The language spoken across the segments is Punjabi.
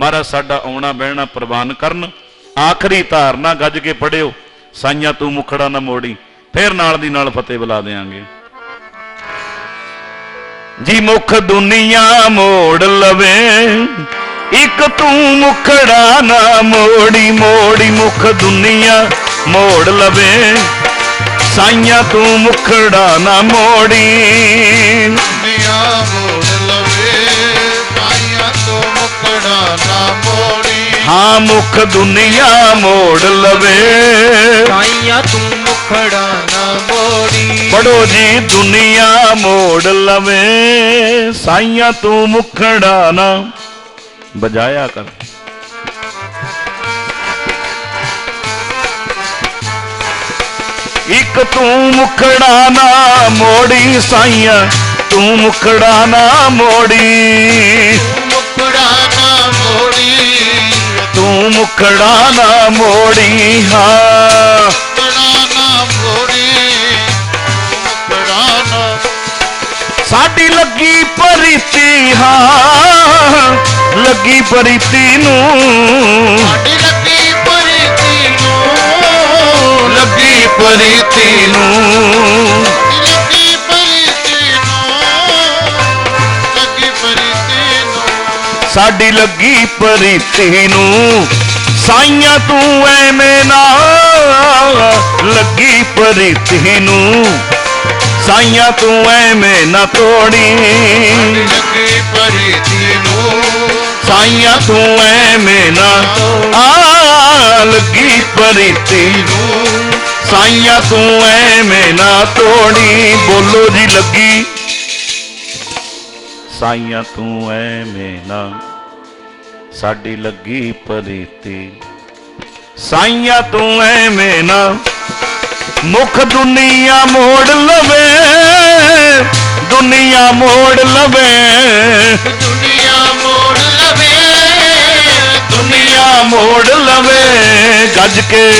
ਮਹਾਰਾਜ, ਸਾਡਾ ਆਉਣਾ ਬਹਿਣਾ ਪ੍ਰਵਾਨ ਕਰਨ। ਆਖਰੀ ਧਾਰਨਾ ਗੱਜ ਕੇ ਪੜਿਓ, ਸਾਈਆਂ ਤੂੰ ਮੁਖੜਾ ਨਾ ਮੋੜੀ, ਫੇਰ ਨਾਲ ਦੀ ਨਾਲ ਫਤਿਹ ਬੁਲਾ ਦੇਾਂਗੇ ਜੀ ਮੁਖ ਦੁਨੀਆ ਮੋੜ ਲਵੇ, ਇੱਕ ਤੂੰ ਮੁਖੜਾ ਨਾ ਮੋੜੀ ਮੋੜੀ ਮੁਖ ਦੁਨੀਆ ਮੋੜ ਲਵੇ। ਸਾਈਆਂ ਤੂੰ ਮੁਖੜਾ ਨਾ ਮੋੜੀ, ਦੁਨੀਆ ਮੋੜੀ ਹਾਂ ਮੁਖ ਦੁਨੀਆ ਮੋੜ ਲਵੇ ਸਾਈਆਂ ਤੂੰ ਮੁਖੜਾ ਨਾ ਮੋੜੀ ਪੜੋ ਜੀ ਦੁਨੀਆ ਮੋੜ ਲਵੇ ਸਾਈਆਂ ਤੂੰ ਮੁਖੜਾ ਨਾ ਬਜਾਇਆ ਕਰ ਇੱਕ ਤੂੰ ਮੁਖੜਾ ਨਾ ਮੋੜੀ ਸਾਈਆਂ ਤੂੰ ਮੁਖੜਾ ਨਾ ਮੋੜੀ ਮੁਖੜਾ ਨਾ ਮੋੜੀ ਹਾਂ। ਮੁਕੜਾ ਨਾ ਮੋੜੀ ਮੁਕੜਾ ਨਾ। ਸਾਡੀ ਲੱਗੀ ਪਰੀਤੀ ਹਾਂ। ਲੱਗੀ ਪਰੀਤੀ ਨੂੰ। ਸਾਡੀ ਲੱਗੀ ਪਰੀਤੀ ਨੂੰ। ਲੱਗੀ ਪਰੀਤੀ ਨੂੰ। ਲੱਗੀ ਪਰੀਤੀ ਨੂੰ। ਲੱਗੀ ਪਰੀਤੀ ਨੂੰ। ਸਾਡੀ ਲੱਗੀ ਪਰੀਤੀ ਨੂੰ। ਸਾਈਆਂ ਤੂੰ ਐਵੇਂ ਨਾ ਲੱਗੀ ਪਰੀਤੀ ਨੂੰ। ਸਾਈਆਂ ਤੂੰ ਐਵੇਂ ਨਾ ਤੋੜੀ। ਲੱਗੀ ਪਰੀਤੀ ਨੂੰ। ਸਾਈਆਂ ਤੂੰ ਐਵੇਂ ਨਾ ਆ ਲੱਗੀ ਪਰੀਤੀ ਨੂੰ। ਸਾਈਆਂ ਤੂੰ ਐਵੇਂ ਨਾ ਤੋੜੀ। ਬੋਲੋ ਜੀ ਲੱਗੀ। ਸਾਈਆਂ ਤੂੰ ਐਵੇਂ ਨਾ ਸਾਡੀ ਲੱਗੀ ਪਰੀਤੀ। ਸਾਈਆਂ ਤੂੰ ਐਵੇਂ ਨਾ ਮੁਖ ਦੁਨੀਆ ਮੋੜ ਲਵੇ ਦੁਨੀਆ ਮੋੜ ਲਵੇ। ਦੁਨੀਆ ਮੋੜ ਲਵੇ ਦੁਨੀਆ ਮੋੜ ਲਵੇ ਗੱਜ ਕੇ।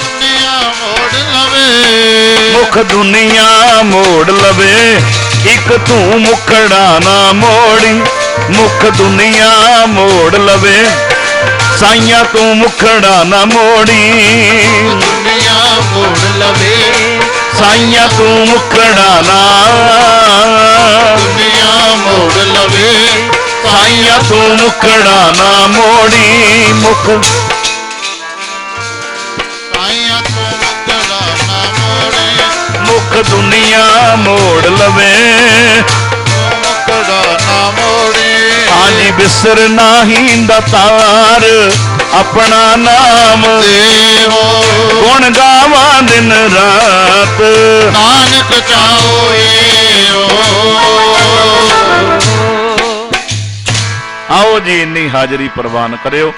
ਦੁਨੀਆ ਮੋੜ ਲਵੇ। ਮੁਖ ਦੁਨੀਆ ਮੋੜ ਲਵੇ। ਇੱਕ ਤੂੰ ਮੁਖੜਾ ਨਾ ਮੋੜੀ, ਮੁਖ ਦੁਨੀਆ ਮੋੜ ਲਵੇ। ਸਾਈਆਂ ਤੂੰ ਮੁਖੜਾ ਨਾ ਮੋੜੀ ਦੁਨੀਆ ਮੋੜ ਲਵੇ। ਸਾਈਆਂ ਤੂੰ ਮੁਖੜਾ ਨਾ ਦੁਨੀਆ ਮੋੜ ਲਵੇ। ਸਾਈਆਂ ਤੂੰ ਮੁਖੜਾ ਨਾ ਮੋੜੀ, ਮੁਖ ਸਾਈਆਂ ਤੋਂ ਮੁਖ ਦੁਨੀਆ ਮੋੜ ਲਵੇ ਮੁਕੜਾ ਨਾ ਮੋੜੇ ਹਾਂਜੀ ਬਿਸਰ ਨਾਹੀਂ ਦਤਾਰ ਆਪਣਾ ਨਾਮ ਦੇਵੋ ਗੁਣ ਗਾਵਾਂ ਦਿਨ ਰਾਤ ਨਾਨਕ ਚਾਹੋਏ ਆਓ ਜੀ ਇੰਨੀ ਹਾਜ਼ਰੀ ਪ੍ਰਵਾਨ ਕਰਿਓ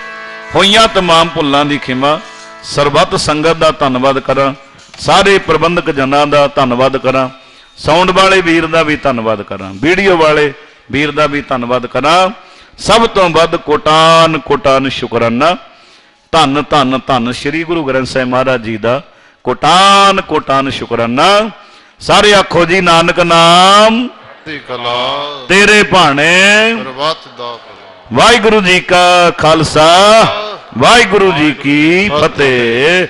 ਹੋਈਆਂ तमाम ਭੁੱਲਾਂ ਦੀ ਖਿਮਾ ਸਰਬੱਤ ਸੰਗਤ ਦਾ ਧੰਨਵਾਦ ਕਰਾਂ ਸਾਰੇ ਪ੍ਰਬੰਧਕ ਜਨਾਂ ਦਾ ਧੰਨਵਾਦ ਕਰਾਂ। ਸਾਊਂਡ ਵਾਲੇ ਵੀਰ ਦਾ ਵੀ ਧੰਨਵਾਦ ਕਰਾਂ। ਵੀਡੀਓ ਵਾਲੇ ਵੀਰ ਦਾ ਵੀ ਧੰਨਵਾਦ ਕਰਾਂ। ਸਭ ਤੋਂ ਵੱਧ ਕੋਟਾਨ ਕੋਟਾਨ ਸ਼ੁਕਰਾਨਾ। ਧੰਨ ਧੰਨ ਧੰਨ ਸ੍ਰੀ ਗੁਰੂ ਗ੍ਰੰਥ ਸਾਹਿਬ ਮਹਾਰਾਜ ਜੀ ਦਾ ਕੋਟਾਨ ਕੋਟਾਨ ਸ਼ੁਕਰਾਨਾ। ਸਾਰੇ ਆਖੋ ਜੀ ਨਾਨਕ ਨਾਮ ਤੇ ਕਲਾ ਤੇਰੇ ਭਾਣੇ। ਸਰਬੱਤ ਦਾ। ਵਾਹਿਗੁਰੂ ਜੀ ਕਾ ਖਾਲਸਾ। ਵਾਹਿਗੁਰੂ ਜੀ ਕੀ ਫਤਿਹ।